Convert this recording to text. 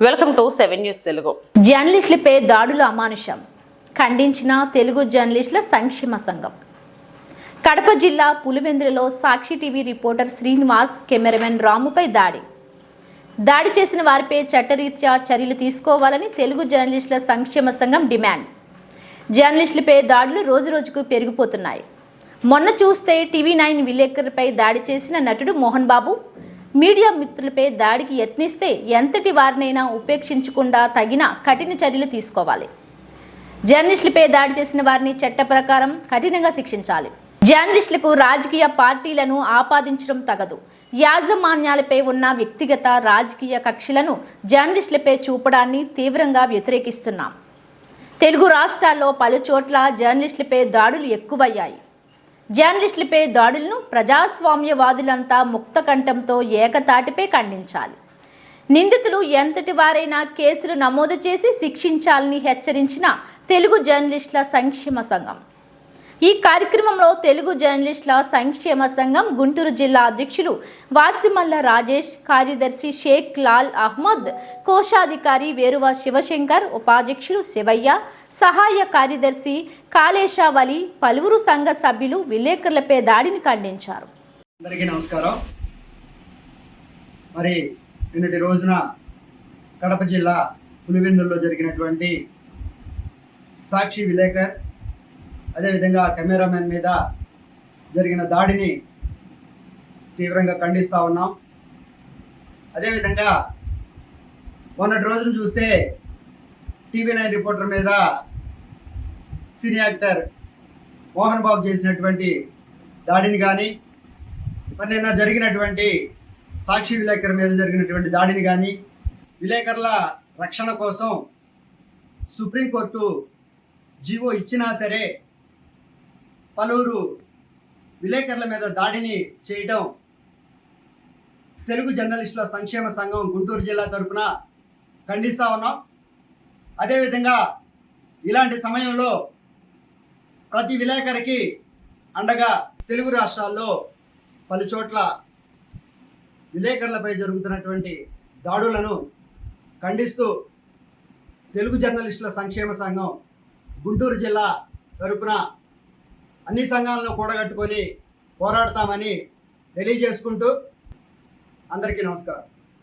Welcome to seven news Telugu. జర్నలిస్టులపై దాడులు అమానుషం. ఖండించిన తెలుగు జర్నలిస్టుల సంక్షేమ సంఘం. కడప జిల్లా పులివెందులలో Sakshi TV reporter Srinivas cameraman రాముపై దాడి. దాడి చేసిన వారిపై చట్టరీత్యా చర్యలు తీసుకోవాలని తెలుగు జర్నలిస్టుల సంక్షేమ సంఘం డిమాండ్. జర్నలిస్టులపై దాడులు రోజురోజుకు పెరిగిపోతున్నాయి. మొన్న చూస్తే టీవీ నైన్ విలేకరుపై దాడి చేసిన నటుడు మోహన్ బాబు మీడియా మిత్రులపై దాడికి యత్నిస్తే ఎంతటి వారినైనా ఉపేక్షించకుండా తగిన కఠిన చర్యలు తీసుకోవాలి. జర్నలిస్టులపై దాడి చేసిన వారిని చట్ట ప్రకారం కఠినంగా శిక్షించాలి. జర్నలిస్టులకు రాజకీయ పార్టీలను ఆపాదించడం తగదు. యాజమాన్యాలపై ఉన్న వ్యక్తిగత రాజకీయ కక్షలను జర్నలిస్టులపై చూపడాన్ని తీవ్రంగా వ్యతిరేకిస్తున్నాం. తెలుగు రాష్ట్రాల్లో పలుచోట్ల జర్నలిస్టులపై దాడులు ఎక్కువయ్యాయి. జర్నలిస్టులపై దాడులను ప్రజాస్వామ్యవాదులంతా ముక్త కంఠంతో ఏకతాటిపై ఖండించాలి. నిందితులు ఎంతటి వారైనా కేసులు నమోదు చేసి శిక్షించాలని హెచ్చరించిన తెలుగు జర్నలిస్టుల సంక్షేమ సంఘం. ఈ కార్యక్రమంలో తెలుగు జర్నలిస్టుల సంక్షేమ సంఘం గుంటూరు జిల్లా అధ్యక్షులు వాసిమల్ల రాజేష్ కార్యదర్శి షేక్ లాల్ అహ్మద్ కోశాధికారి వేరువ శివశంకర్ ఉపాధ్యక్షులు శివయ్య సహాయ కార్యదర్శి కాళేశావలి పలువురు సంఘ సభ్యులు విలేకరులపై దాడిని ఖండించారు. అందరికీ నమస్కారం. మరి నిన్నటి రోజున కడప జిల్లా పులివెందుల్లో జరిగినటువంటి సాక్షి విలేకర్ అదేవిధంగా కెమెరామెన్ మీద జరిగిన దాడిని తీవ్రంగా ఖండిస్తూ ఉన్నాం. అదేవిధంగా మొన్నటి రోజును చూస్తే టీవీ నైన్ రిపోర్టర్ మీద సినీ యాక్టర్ మోహన్ బాబు చేసినటువంటి దాడిని కానీ మరి నిన్న జరిగినటువంటి సాక్షి విలేకరు మీద జరిగినటువంటి దాడిని కానీ విలేకరుల రక్షణ కోసం సుప్రీంకోర్టు జీవో ఇచ్చినా సరే పలువురు విలేకరుల మీద దాడిని చేయటం తెలుగు జర్నలిస్టుల సంక్షేమ సంఘం గుంటూరు జిల్లా తరపున ఖండిస్తా ఉన్నాం. అదేవిధంగా ఇలాంటి సమయంలో ప్రతి విలేకరికి అండగా తెలుగు రాష్ట్రాల్లో పలు చోట్ల విలేకరులపై జరుగుతున్నటువంటి దాడులను ఖండిస్తూ తెలుగు జర్నలిస్టుల సంక్షేమ సంఘం గుంటూరు జిల్లా తరపున అన్ని సంఘాలను కూడగట్టుకొని పోరాడతామని తెలియజేసుకుంటూ అందరికీ నమస్కారం.